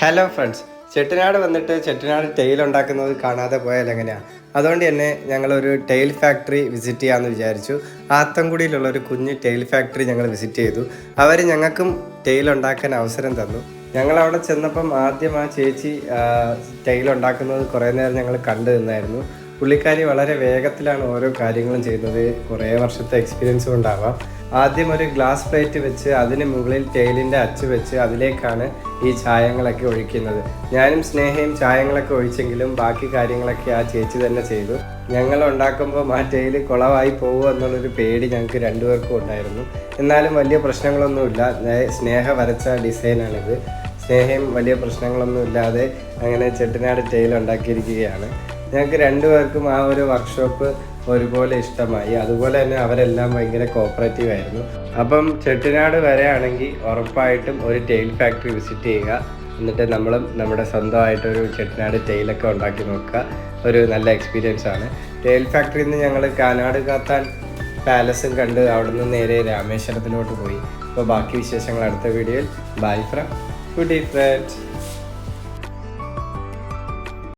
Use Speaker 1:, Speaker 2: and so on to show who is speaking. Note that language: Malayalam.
Speaker 1: ഹലോ ഫ്രണ്ട്സ് ചെട്ടിനാട് വന്നിട്ട് ചെട്ടിനാട് ടെയിൽ ഉണ്ടാക്കുന്നത് കാണാതെ പോയാൽ എങ്ങനെയാണ് അതുകൊണ്ട് തന്നെ ഞങ്ങളൊരു ടെയിൽ ഫാക്ടറി വിസിറ്റ് ചെയ്യാമെന്ന് വിചാരിച്ചു. ആത്തൻകുടിയിലുള്ള ഒരു കുഞ്ഞ് ടെയിൽ ഫാക്ടറി ഞങ്ങൾ വിസിറ്റ് ചെയ്തു. അവർ ഞങ്ങൾക്കും ടെയിൽ ഉണ്ടാക്കാൻ അവസരം തന്നു. ഞങ്ങൾ അവിടെ ചെന്നപ്പം ആദ്യം ആ ചേച്ചി ടെയിൽ ഉണ്ടാക്കുന്നത് കുറേ നേരം ഞങ്ങൾ കണ്ടു നിന്നായിരുന്നു. പുള്ളിക്കാരി വളരെ വേഗത്തിലാണ് ഓരോ കാര്യങ്ങളും ചെയ്യുന്നത്. കുറേ വർഷത്തെ എക്സ്പീരിയൻസ് കൊണ്ടാവാം. ആദ്യം ഒരു ഗ്ലാസ് പ്ലേറ്റ് വെച്ച് അതിന് മുകളിൽ തേയിലിന്റെ അച്ച് വെച്ച് അതിലേക്കാണ് ഈ ചായങ്ങളൊക്കെ ഒഴിക്കുന്നത്. ഞാനും സ്നേഹയും ചായങ്ങളൊക്കെ ഒഴിച്ചെങ്കിലും ബാക്കി കാര്യങ്ങളൊക്കെ ആ ചേച്ചി തന്നെ ചെയ്തു. ഞങ്ങൾ ഉണ്ടാക്കുമ്പോൾ ആ തേയിൽ കുളമായി പോകുമോ എന്നുള്ളൊരു പേടി ഞങ്ങൾക്ക് രണ്ടുപേർക്കും ഉണ്ടായിരുന്നു. എന്നാലും വലിയ പ്രശ്നങ്ങളൊന്നുമില്ല. സ്നേഹ വരച്ച ഡിസൈനാണിത്. സ്നേഹയും വലിയ പ്രശ്നങ്ങളൊന്നും ഇല്ലാതെ അങ്ങനെ ചെട്ടിനാട് ടെയിൽ ഉണ്ടാക്കിയിരിക്കുകയാണ്. ഞങ്ങൾക്ക് രണ്ടുപേർക്കും ആ ഒരു വർക്ക്ഷോപ്പ് ഒരുപോലെ ഇഷ്ടമായി. അതുപോലെ തന്നെ അവരെല്ലാം ഭയങ്കര കോപ്പറേറ്റീവ് ആയിരുന്നു. അപ്പം ചെട്ടിനാട് വരെയാണെങ്കിൽ ഉറപ്പായിട്ടും ഒരു ടെയിൽ ഫാക്ടറി വിസിറ്റ് ചെയ്യുക. എന്നിട്ട് നമ്മളും നമ്മുടെ സ്വന്തമായിട്ടൊരു ചെട്ടിനാട് ടെയിലൊക്കെ ഉണ്ടാക്കി നോക്കുക. ഒരു നല്ല എക്സ്പീരിയൻസ് ആണ്. ടെയിൽ ഫാക്ടറിയിൽ നിന്ന് ഞങ്ങൾ കാനാട് കാത്താൻ പാലസും കണ്ട് അവിടുന്ന് നേരെ രാമേശ്വരത്തിലോട്ട് പോയി. അപ്പോൾ ബാക്കി വിശേഷങ്ങൾ അടുത്ത വീഡിയോയിൽ ബൈ ഫ്രം ഗുഡ് ഫ്രണ്ട്സ്